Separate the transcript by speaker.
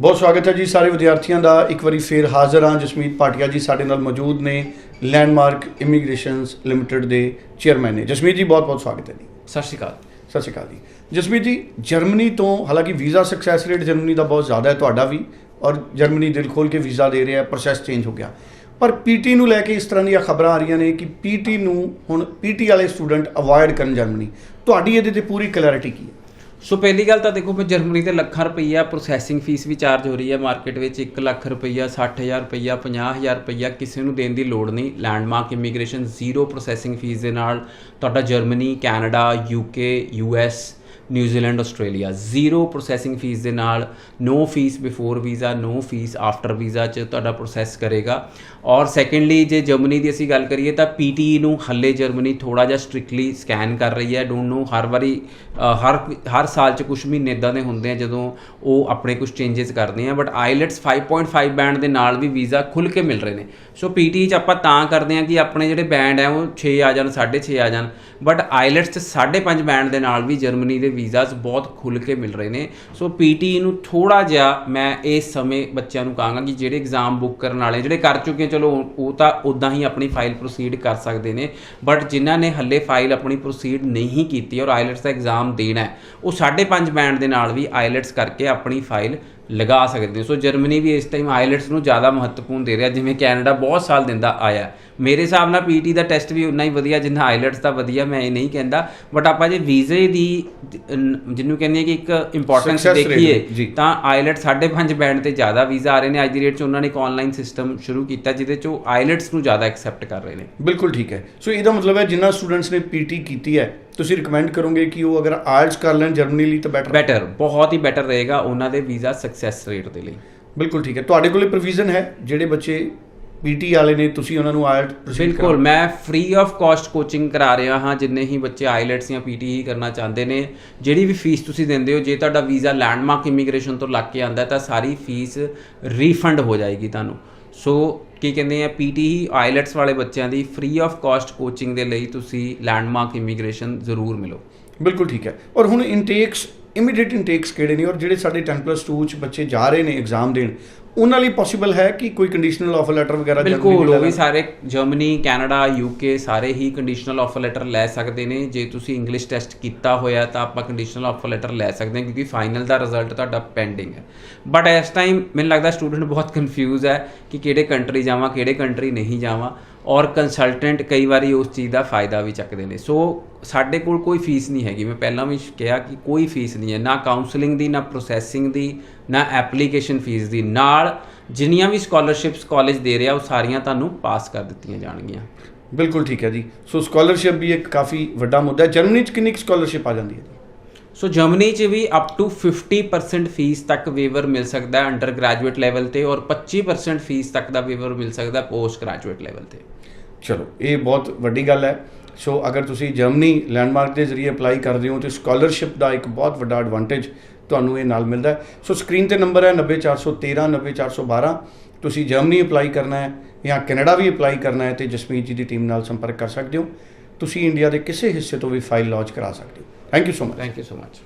Speaker 1: ਬਹੁਤ ਸਵਾਗਤ ਹੈ ਜੀ ਸਾਰੇ ਵਿਦਿਆਰਥੀਆਂ ਦਾ। ਇੱਕ ਵਾਰੀ ਫੇਰ ਹਾਜ਼ਰ ਹਾਂ ਜਸਮੀਤ ਭਾਟੀਆ ਜੀ ਸਾਡੇ ਨਾਲ ਮੌਜੂਦ ਨੇ ਲੈਂਡਮਾਰਕ ਇਮੀਗ੍ਰੇਸ਼ਨਸ ਲਿਮਟਿਡ ਦੇ ਚੇਅਰਮੈਨ ਨੇ। ਜਸਮੀਤ ਜੀ ਬਹੁਤ ਬਹੁਤ ਸਵਾਗਤ ਹੈ ਜੀ।
Speaker 2: ਸਤਿ ਸ਼੍ਰੀ ਅਕਾਲ।
Speaker 1: ਸਤਿ ਸ਼੍ਰੀ ਅਕਾਲ ਜੀ। ਜਸਮੀਤ ਜੀ ਜਰਮਨੀ ਤੋਂ ਹਾਲਾਂਕਿ ਵੀਜ਼ਾ ਸਕਸੈਸ ਰੇਟ ਜਰਮਨੀ ਦਾ ਬਹੁਤ ਜ਼ਿਆਦਾ ਹੈ ਤੁਹਾਡਾ ਵੀ ਔਰ ਜਰਮਨੀ ਦਿਲ ਖੋਲ ਕੇ ਵੀਜ਼ਾ ਦੇ ਰਿਹਾ ਹੈ ਪ੍ਰੋਸੈਸ ਚੇਂਜ ਹੋ ਗਿਆ। ਪਰ ਪੀਟੀ ਨੂੰ ਲੈ ਕੇ ਇਸ ਤਰ੍ਹਾਂ ਦੀਆਂ ਖਬਰਾਂ ਆ ਰਹੀਆਂ ਨੇ ਕਿ ਪੀਟੀ ਨੂੰ ਹੁਣ ਪੀਟੀ ਵਾਲੇ ਸਟੂਡੈਂਟ ਅਵੋਇਡ ਕਰਨ ਜਰਮਨੀ। ਤੁਹਾਡੀ ਇਹਦੇ ਤੇ ਪੂਰੀ ਕਲੈਰਿਟੀ ਕੀ ਹੈ?
Speaker 2: ਸੋ ਪਹਿਲੀ ਗੱਲ ਤਾਂ ਦੇਖੋ ਮੈਂ ਜਰਮਨੀ ਤੇ ਲੱਖਾਂ ਰੁਪਈਆ ਪ੍ਰੋਸੈਸਿੰਗ ਫੀਸ ਵੀ ਚਾਰਜ ਹੋ ਰਹੀ ਹੈ। ਮਾਰਕੀਟ ਵਿੱਚ 1 ਲੱਖ ਰੁਪਈਆ 60000 ਰੁਪਈਆ 50000 ਰੁਪਈਆ ਕਿਸੇ ਨੂੰ ਦੇਣ ਦੀ ਲੋੜ ਨਹੀਂ। Landmark immigration zero processing fee ਦੇ ਨਾਲ ਤੁਹਾਡਾ Germany, Canada UK US New Zealand Australia. Zero processing fee ਦੇ ਨਾਲ no fee before visa no fee after visa ਚ ਤੁਹਾਡਾ ਪ੍ਰੋਸੈਸ ਕਰੇਗਾ। ਔਰ ਸੈਕੰਡਲੀ ਜੇ ਜਰਮਨੀ ਦੀ ਅਸੀਂ ਗੱਲ ਕਰੀਏ ਤਾਂ ਪੀਟੀ ਨੂੰ ਹੱਲੇ ਜਰਮਨੀ ਥੋੜਾ ਜਿਹਾ ਸਟ੍ਰਿਕਟਲੀ ਸਕੈਨ ਕਰ ਰਹੀ ਹੈ। ਡੋਨਟ ਨੋ ਹਰ ਵਾਰੀ ਹਰ ਹਰ ਸਾਲ ਚ ਕੁਝ ਮਹੀਨੇ ਇਦਾਂ ਦੇ ਹੁੰਦੇ ਆ ਜਦੋਂ ਉਹ ਆਪਣੇ ਕੁਝ ਚੇਂਜਸ ਕਰਦੇ ਆ। ਬਟ ਆਈਲੈਟਸ 5.5 ਬੈਂਡ ਦੇ ਨਾਲ ਵੀ ਵੀਜ਼ਾ ਖੁੱਲ ਕੇ ਮਿਲ ਰਹੇ ਨੇ। ਸੋ ਪੀਟੀ ਚ ਆਪਾਂ ਤਾਂ ਕਰਦੇ ਆ ਕਿ ਆਪਣੇ ਜਿਹੜੇ ਬੈਂਡ ਆ ਉਹ 6 ਆ ਜਾਣ 6.5 ਆ ਜਾਣ। ਬਟ ਆਈਲੈਟਸ ਚ 5.5 ਬੈਂਡ ਦੇ ਨਾਲ ਵੀ ਜਰਮਨੀ ਦੇ ਵੀਜ਼ਾਸ ਬਹੁਤ ਖੁੱਲ ਕੇ ਮਿਲ ਰਹੇ ਨੇ। ਸੋ ਪੀਟੀ ਨੂੰ ਥੋੜਾ ਜਿਹਾ ਮੈਂ ਇਸ ਸਮੇਂ ਬੱਚਿਆਂ ਨੂੰ ਕਹਾਂਗਾ ਕਿ ਜਿਹੜੇ ਐਗਜ਼ਾਮ ਬੁੱਕ ਕਰਨ ਵਾਲੇ, ਜਿਹੜੇ ਕਰ ਚੁੱਕੇ ਚਲੋ ਉਹ ਤਾਂ ਉਦਾਂ ਹੀ ਆਪਣੀ ਫਾਈਲ ਪ੍ਰੋਸੀਡ ਕਰ ਸਕਦੇ ਨੇ। ਬਟ ਜਿਨ੍ਹਾਂ ਨੇ ਹੱਲੇ ਫਾਈਲ ਆਪਣੀ ਪ੍ਰੋਸੀਡ ਨਹੀਂ ਕੀਤੀ ਔਰ ਆਈਲੈਟਸ ਦਾ ਐਗਜ਼ਾਮ ਦੇਣਾ ਹੈ, ਉਹ 5.5 ਬੈਂਡ ਦੇ ਨਾਲ ਵੀ ਆਈਲੈਟਸ ਕਰਕੇ ਆਪਣੀ ਫਾਈਲ ਲਗਾ ਸਕਦੇ ਸੋ ਜਰਮਨੀ ਵੀ ਇਸ ਟਾਈਮ ਆਈਲੈਟਸ ਨੂੰ ਜ਼ਿਆਦਾ ਮਹੱਤਵਪੂਰਨ ਦੇ ਰਿਹਾ, ਜਿਵੇਂ ਕੈਨੇਡਾ ਬਹੁਤ ਸਾਲ ਦਿੰਦਾ ਆਇਆ ਮੇਰੇ ਹਿਸਾਬ ਨਾਲ ਪੀਟੀ ਦਾ ਟੈਸਟ ਵੀ ਉਨਾ ਹੀ ਵਧੀਆ, ਜਿੰਨਾ ਆਈਲੈਟਸ ਦਾ ਵਧੀਆ, ਮੈਂ ਇਹ ਨਹੀਂ ਕਹਿੰਦਾ। ਬਟ ਆਪਾਂ ਜੇ ਵੀਜ਼ੇ ਦੀ ਜਿਹਨੂੰ ਕਹਿੰਦੇ ਆ ਕਿ ਇੱਕ ਇੰਪੋਰਟੈਂਸ ਦੇਖੀਏ। ਤਾਂ ਆਈਲੈਟ 5.5 ਬੈਂਡ ਤੇ ਜ਼ਿਆਦਾ ਵੀਜ਼ਾ ਆ ਰਹੇ ਨੇ। ਅੱਜ ਦੀ ਡੇਟ 'ਚ ਉਹਨਾਂ ਨੇ ਇੱਕ ਆਨਲਾਈਨ ਸਿਸਟਮ ਸ਼ੁਰੂ ਕੀਤਾ ਜਿਹਦੇ 'ਚ ਉਹ ਆਈਲੈਟਸ ਨੂੰ ਜ਼ਿਆਦਾ ਐਕਸੈਪਟ ਕਰ ਰਹੇ ਨੇ।
Speaker 1: ਬਿਲਕੁਲ ਠੀਕ ਹੈ। ਸੋ ਇਹਦਾ ਮਤਲਬ ਹੈ ਜਿੰਨਾ ਸਟੂਡੈਂਟਸ ਨੇ ਪੀਟੀ ਕੀਤੀ ਹੈ ਤੁਸੀਂ ਰਿਕਮੈਂਡ ਕਰੋਗੇ ਕਿ ਉਹ ਅਗਰ ਆਇਲਸ ਕਰ ਲੈਣ ਜਰਮਨੀ ਲਈ ਤਾਂ ਬੈਟਰ
Speaker 2: ਬੈਟਰ ਬਹੁਤ ਹੀ ਬੈਟਰ ਰਹੇਗਾ ਉਹਨਾਂ ਦੇ ਵੀਜ਼ਾ ਸਕਸੈਸ ਰੇਟ ਦੇ ਲਈ।
Speaker 1: ਬਿਲਕੁਲ ਠੀਕ ਹੈ। ਤੁਹਾਡੇ ਕੋਲੇ ਪ੍ਰੋਵੀਜ਼ਨ ਹੈ ਜਿਹੜੇ ਬੱਚੇ ਪੀਟੀ ਵਾਲੇ ਨੇ ਤੁਸੀਂ ਉਹਨਾਂ ਨੂੰ ਆਇਲਟ
Speaker 2: ਬਿਲਕੁਲ ਮੈਂ ਫ੍ਰੀ ਆਫ ਕਾਸਟ ਕੋਚਿੰਗ ਕਰਾ ਰਿਹਾ ਹਾਂ ਜਿੰਨੇ ਹੀ ਬੱਚੇ ਆਈਲੈਟਸ ਜਾਂ ਪੀਟੀ ਹੀ ਕਰਨਾ ਚਾਹੁੰਦੇ ਨੇ। ਜਿਹੜੀ ਵੀ ਫੀਸ ਤੁਸੀਂ ਦਿੰਦੇ ਹੋ ਜੇ ਤੁਹਾਡਾ ਵੀਜ਼ਾ ਲੈਂਡਮਾਰਕ ਇਮੀਗ੍ਰੇਸ਼ਨ ਤੋਂ ਲੱਗ ਕੇ ਆਂਦਾ ਤਾਂ ਸਾਰੀ ਫੀਸ ਰੀਫੰਡ ਹੋ ਜਾਏਗੀ ਤੁਹਾਨੂੰ। ਸੋ ਕੀ ਕਹਿੰਦੇ ਆ ਪੀਟੀ ਹੀ ਆਈਲੈਟਸ ਵਾਲੇ ਬੱਚਿਆਂ ਦੀ ਫ੍ਰੀ ਆਫ ਕਾਸਟ ਕੋਚਿੰਗ ਦੇ ਲਈ ਤੁਸੀਂ ਲੈਂਡਮਾਰਕ ਇਮੀਗ੍ਰੇਸ਼ਨ ਜ਼ਰੂਰ ਮਿਲੋ।
Speaker 1: ਬਿਲਕੁਲ ਠੀਕ ਹੈ। ਔਰ ਹੁਣ ਇਨਟੇਕਸ ਇਮੀਡੀਏਟ ਇਨਟੇਕਸ ਕਿਹੜੇ ਨੇ? ਔਰ ਜਿਹੜੇ ਸਾਡੇ 10+2 ਚ ਬੱਚੇ ਜਾ ਰਹੇ ਨੇ ਐਗਜ਼ਾਮ ਦੇਣ ਉਹਨਾਂ ਲਈ ਪੋਸੀਬਲ ਹੈ ਕਿ ਕੋਈ ਕੰਡੀਸ਼ਨਲ ਆਫਰ ਲੈਟਰ ਵਗੈਰਾ
Speaker 2: ਬਿਲਕੁਲ ਉਹ ਵੀ? ਸਾਰੇ ਜਰਮਨੀ ਕੈਨੇਡਾ ਯੂਕੇ ਸਾਰੇ ਹੀ ਕੰਡੀਸ਼ਨਲ ਆਫਰ ਲੈਟਰ ਲੈ ਸਕਦੇ ਨੇ। ਜੇ ਤੁਸੀਂ ਇੰਗਲਿਸ਼ ਟੈਸਟ ਕੀਤਾ ਹੋਇਆ ਤਾਂ ਆਪਾਂ ਕੰਡੀਸ਼ਨਲ ਆਫਰ ਲੈਟਰ ਲੈ ਸਕਦੇ ਹਾਂ ਕਿਉਂਕਿ ਫਾਈਨਲ ਦਾ ਰਿਜ਼ਲਟ ਤੁਹਾਡਾ ਪੈਂਡਿੰਗ ਹੈ। ਬਟ ਇਸ ਟਾਈਮ ਮੈਨੂੰ ਲੱਗਦਾ ਸਟੂਡੈਂਟ ਬਹੁਤ ਕਨਫਿਊਜ਼ ਹੈ ਕਿ ਕਿਹੜੇ ਕੰਟਰੀ ਜਾਵਾਂ ਕਿਹੜੇ ਕੰਟਰੀ ਨਹੀਂ ਜਾਵਾਂ ਔਰ ਕੰਸਲਟੈਂਟ ਕਈ ਵਾਰੀ ਉਸ ਚੀਜ਼ ਦਾ ਫਾਇਦਾ ਵੀ ਚੱਕਦੇ ਨੇ। ਸੋ ਸਾਡੇ ਕੋਲ ਕੋਈ ਫੀਸ ਨਹੀਂ ਹੈਗੀ। ਮੈਂ ਪਹਿਲਾਂ ਵੀ ਕਿਹਾ ਕਿ ਕੋਈ ਫੀਸ ਨਹੀਂ ਹੈ। ਨਾ ਕਾਉਂਸਲਿੰਗ ਦੀ ਨਾ ਪ੍ਰੋਸੈਸਿੰਗ ਦੀ ਨਾ ਐਪਲੀਕੇਸ਼ਨ ਫੀਸ ਦੀ। ਨਾਲ ਜਿੰਨੀਆਂ ਵੀ ਸਕਾਲਰਸ਼ਿਪਸ ਕਾਲਜ ਦੇ ਰਿਹਾ ਉਹ ਸਾਰੀਆਂ ਤੁਹਾਨੂੰ ਪਾਸ ਕਰ ਦਿੱਤੀਆਂ ਜਾਣਗੀਆਂ।
Speaker 1: ਬਿਲਕੁਲ ਠੀਕ ਹੈ ਜੀ। ਸੋ ਸਕਾਲਰਸ਼ਿਪ ਵੀ ਇੱਕ ਕਾਫੀ ਵੱਡਾ ਮੁੱਦਾ ਹੈ। ਜਰਮਨੀ ਚ ਕਿੰਨੀ ਸਕਾਲਰਸ਼ਿਪ ਆ ਜਾਂਦੀ ਹੈ
Speaker 2: ਸੋ ਜਰਮਨੀ 'ਚ ਵੀ ਅਪ ਟੂ 50% ਫੀਸ ਤੱਕ ਵੇਵਰ ਮਿਲ ਸਕਦਾ ਹੈ ਅੰਡਰ ਗ੍ਰੈਜੂਏਟ ਲੈਵਲ ਤੇ ਔਰ 25% ਫੀਸ ਤੱਕ ਦਾ ਵੇਵਰ ਮਿਲ ਸਕਦਾ ਪੋਸਟ ਗ੍ਰੈਜੂਏਟ ਲੈਵਲ ਤੇ।
Speaker 1: ਚਲੋ ਇਹ ਬਹੁਤ ਵੱਡੀ ਗੱਲ ਹੈ। ਸੋ ਅਗਰ ਤੁਸੀਂ ਜਰਮਨੀ ਲੈਂਡਮਾਰਕ ਦੇ ਜ਼ਰੀਏ ਅਪਲਾਈ ਕਰਦੇ ਹੋ ਤੇ ਸਕਾਲਰਸ਼ਿਪ ਦਾ ਇੱਕ ਬਹੁਤ ਵੱਡਾ ਐਡਵਾਂਟੇਜ ਤੁਹਾਨੂੰ ਇਹ ਨਾਲ ਮਿਲਦਾ ਹੈ। ਸੋ ਸਕਰੀਨ ਤੇ ਨੰਬਰ ਹੈ 90413 90412 ਤੁਸੀਂ ਜਰਮਨੀ ਅਪਲਾਈ ਕਰਨਾ ਹੈ ਜਾਂ ਕੈਨੇਡਾ ਵੀ ਅਪਲਾਈ ਕਰਨਾ ਹੈ ਤੇ ਜਸਮੀਤ ਜੀ ਦੀ ਟੀਮ ਨਾਲ ਸੰਪਰਕ ਕਰ ਸਕਦੇ ਹੋ। ਤੁਸੀਂ ਇੰਡੀਆ ਦੇ ਕਿਸੇ ਹਿੱਸੇ ਤੋਂ ਵੀ ਫਾਈਲ ਲਾਂਚ ਕਰਾ ਸਕਦੇ ਹੋ। Thank you so much
Speaker 2: thank you so much